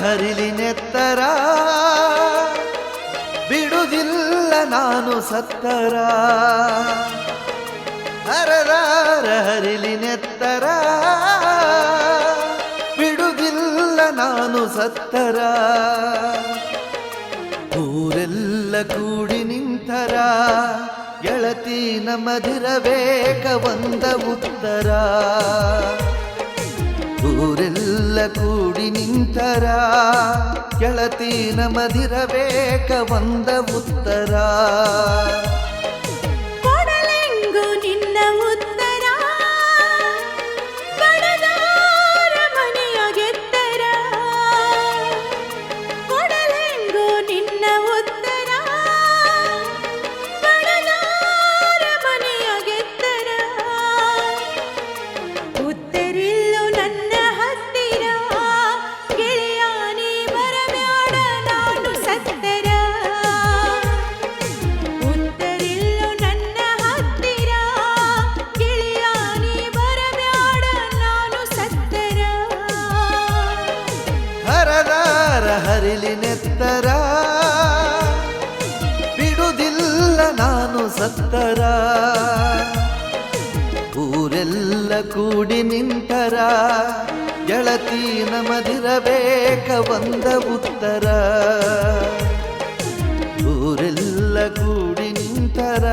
ಹರಿಲಿ ನೆತ್ತರ? ಬಿಡುವುದಿಲ್ಲ ನಾನು ಸತ್ತರ? ಹರದಾರ ಹರಿಲಿ ನೆತ್ತರ? ಬಿಡುವುದಿಲ್ಲ ನಾನು ಸತ್ತರ? ಊರೆಲ್ಲ ಕೂಡಿ ನಿಂತರ? ಗೆಳತಿ ನಮದಿರಬೇಕ ಒಂದ ಉತ್ತರ? ಊರೆಲ್ಲ ಕೂಡಿ ನಿಂತರ ಗೆಳತಿ ನಮದಿರಬೇಕ ಒಂದ ಉತ್ತರ. ಹರದಾರ ಹರಿಲಿ ನೆತ್ತರ. ಬಿಡುವುದಿಲ್ಲ ನಾನು ಸತ್ತರ. ಊರೆಲ್ಲ ಕೂಡಿ ನಿಂತರ. ಗೆಳತಿ ನಮದಿರಬೇಕ ಬಂದ ಉತ್ತರ. ಊರೆಲ್ಲ ಕೂಡಿ ನಿಂತರ.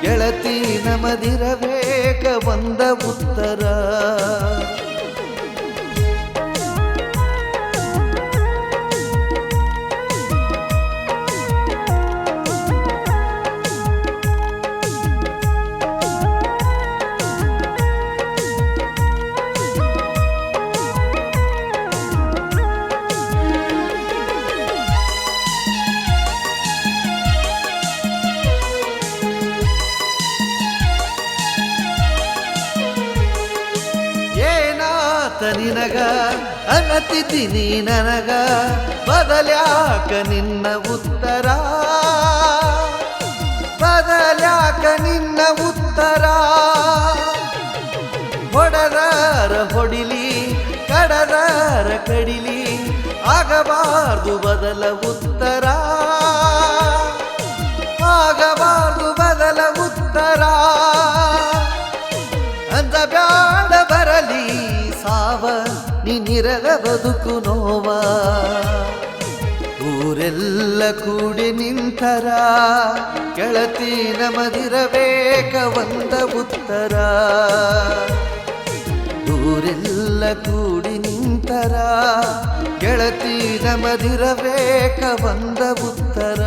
ಗೆಳತಿ ನಮದಿರಬೇಕ ಬಂದ ಉತ್ತರ. ನಿನಗ ಅನತಿದ್ದೀನಿ ನನಗ ಬದಲ್ಯಾಕ ನಿನ್ನ ಉತ್ತರ. ಬದಲ್ಯಾಕ ನಿನ್ನ ಉತ್ತರ. ಹೊಡೆದಾರ ಹೊಡಿಲಿ, ಕಡದಾರ ಕಡಿಲಿ, ಆಗಬಾರ್ದು ಬದಲ ಉತ್ತರ. ಆಗಬಾರ್ದು ಬದಲ ಉತ್ತರ. ನಿನ್ನಿರದ ಬದುಕು ನೋವ. ಊರೆಲ್ಲ ಕೂಡಿ ನಿಂತರ, ಕೆಳತಿ ನಮದಿರಬೇಕ ಒಂದ ಉತ್ತರ. ಊರೆಲ್ಲ ಕೂಡಿ ನಿಂತರ, ಕೆಳತಿ ನಮದಿರಬೇಕ ಒಂದ ಉತ್ತರ.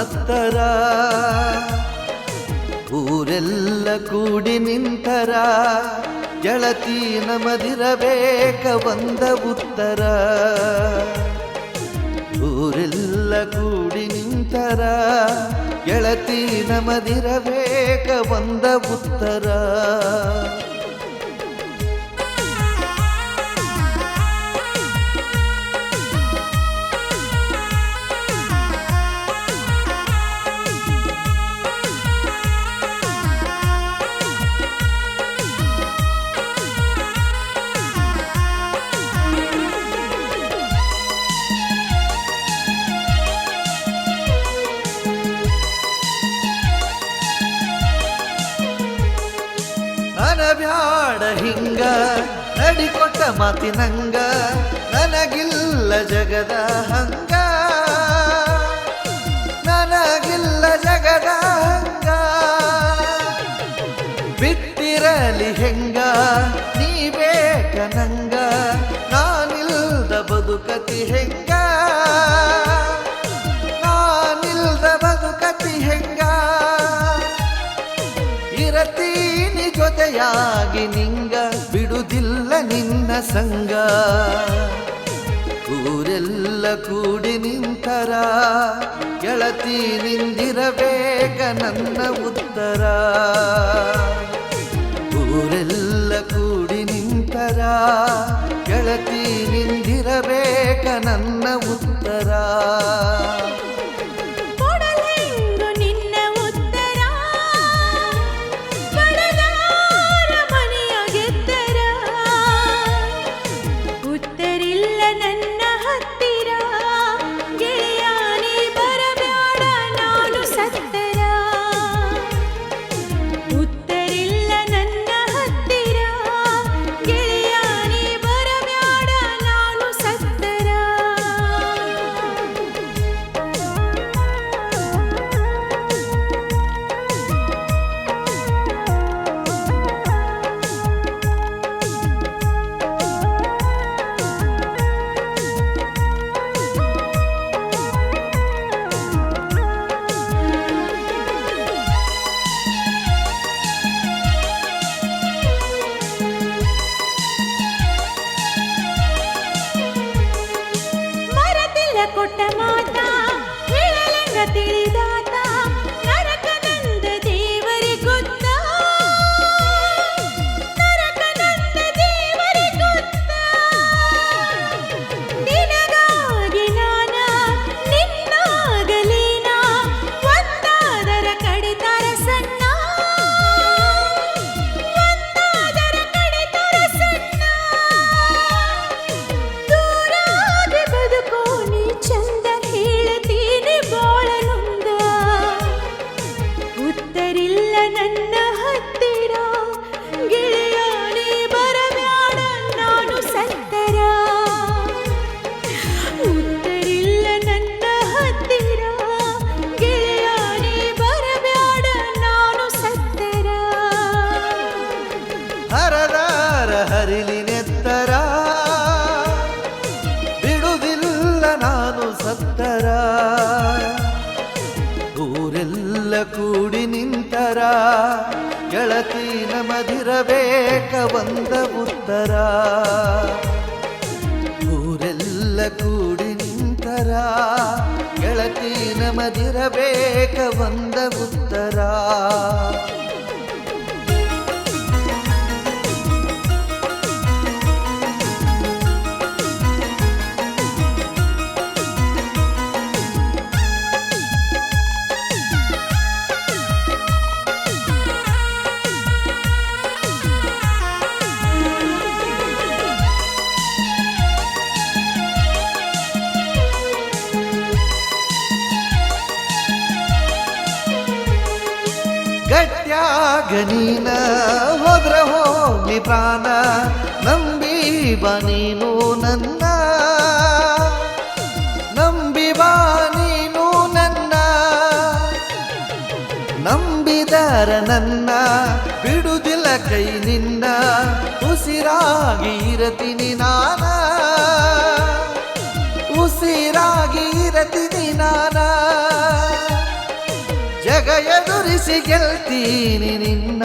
ಸತ್ತರ. ಊರೆಲ್ಲ ಕೂಡಿ ನಿಂತರ ಗೆಳತಿ ನಮದಿರಬೇಕ ಬಂದ ಉತ್ತರ. ಊರೆಲ್ಲ ಕೂಡಿ ನಿಂತರ ಗೆಳತಿ ನಮದಿರಬೇಕ ಬಂದ ಉತ್ತರ. ನಡಿಕೊಟ್ಟ ಮಾತಿನಂಗ, ನನಗಿಲ್ಲ ಜಗದ ಹಂಗ. ನನಗಿಲ್ಲ ಜಗದ ಹಂಗ. ಬಿಟ್ಟಿರಲಿ ಹೆಂಗ, ನೀ ಬೇಕ ನಂಗ ನಾನಿಲ್ಲದ ಬದುಕತಿ ಹೆಂಗ. ಇರತೀನಿ ಜೊತೆಯಾಗಿ ನಿಂಗ ಬಿಡುದಿಲ್ಲ ನಿನ್ನ ಸಂಗ. ಊರೆಲ್ಲ ಕೂಡಿ ನಿಂತರ, ಗೆಳತಿ ನಿಂದಿರಬೇಕ ನನ್ನ ಉತ್ತರ. ಊರೆಲ್ಲ ಕೂಡಿ ನಿಂತರ, ಗೆಳತಿ ನಿಂದಿರಬೇಕ ನನ್ನ ಉತ್ತರ. ನಮದಿರಬೇಕ ಬಂದ ಉತ್ತರ. ಊರೆಲ್ಲ ಕೂಡಿ ನಿಂತರ ಗೆಳತಿ ನಮದಿರಬೇಕ ಬಂದ ಉತ್ತರ. ಗಟ್ಯಾಗ ನೀನ, ಹೋದ್ರ ಹೋಗ್ಲಿ ಪ್ರಾಣ, ನಂಬಿ ಬನೀನು ನೀನು ನನ್ನ. ನಂಬಿ ಬಾ ನೀನು ನನ್ನ. ನಂಬಿದರ ನನ್ನ, ಬಿಡುದಿಲ್ಲ ಕೈ ನಿನ್ನ, ಉಸಿರಾಗಿ ಇರತೀನಿ ನಾನ. ಉಸಿರಾಗಿ ಇರತೀನಿ ನಾನ. ಎದುರಿಸಿ ಗೆಲ್ತೀನಿ ನಿನ್ನ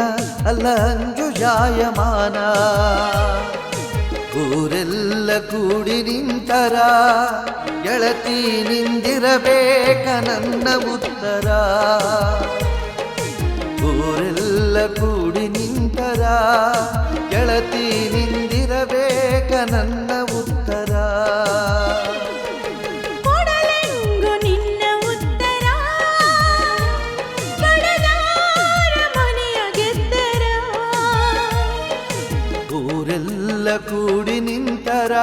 ಅಲ್ಲ ಅಂಜು ಜಾಯಮಾನ. ಊರೆಲ್ಲ ಕೂಡಿ ನಿಂತರ ಗೆಳತಿ ನಿಂದಿರಬೇಕ ನನ್ನ ಉತ್ತರ. ಊರೆಲ್ಲ ಕೂಡಿ ನಿಂತರ ಗೆಳತಿ ನಿಂದಿರಬೇಕ ನಿಂತರ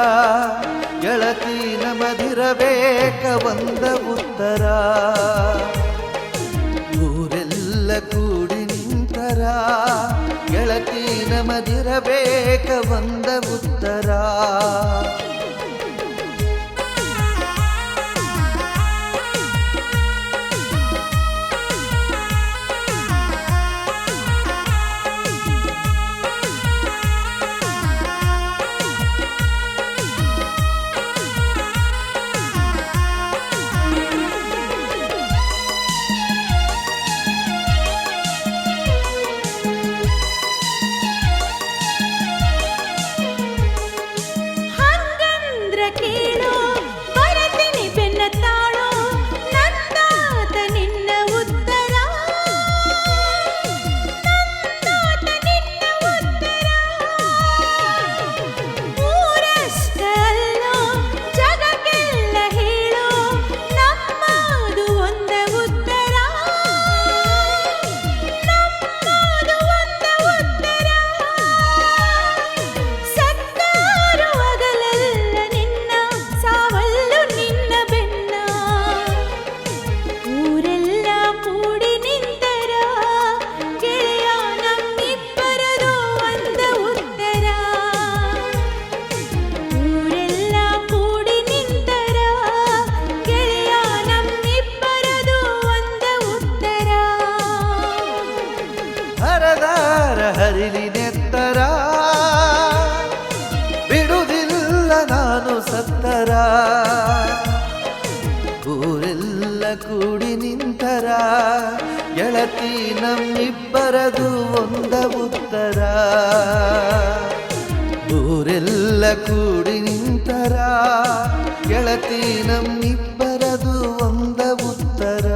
ಗೆಳತಿ ನಮದಿರಬೇಕ ಬಂದ ಉತ್ತರ. ಊರೆಲ್ಲ ಕೂಡಿ ನಿಂತರ. ಗೆಳತಿ ನಮದಿರಬೇಕ ಬಂದ ಉತ್ತರ. ನಾನು ಸತ್ತರ? ಊರೆಲ್ಲ ಕೂಡಿ ನಿಂತರ? ಗೆಳತಿ ನಮ್ಮಿಬ್ಬರದು ಒಂದ ಉತ್ತರ. ಊರೆಲ್ಲ ಕೂಡಿ ನಿಂತರ? ಗೆಳತಿ ನಮ್ಮಿಬ್ಬರದು ಒಂದ ಉತ್ತರ.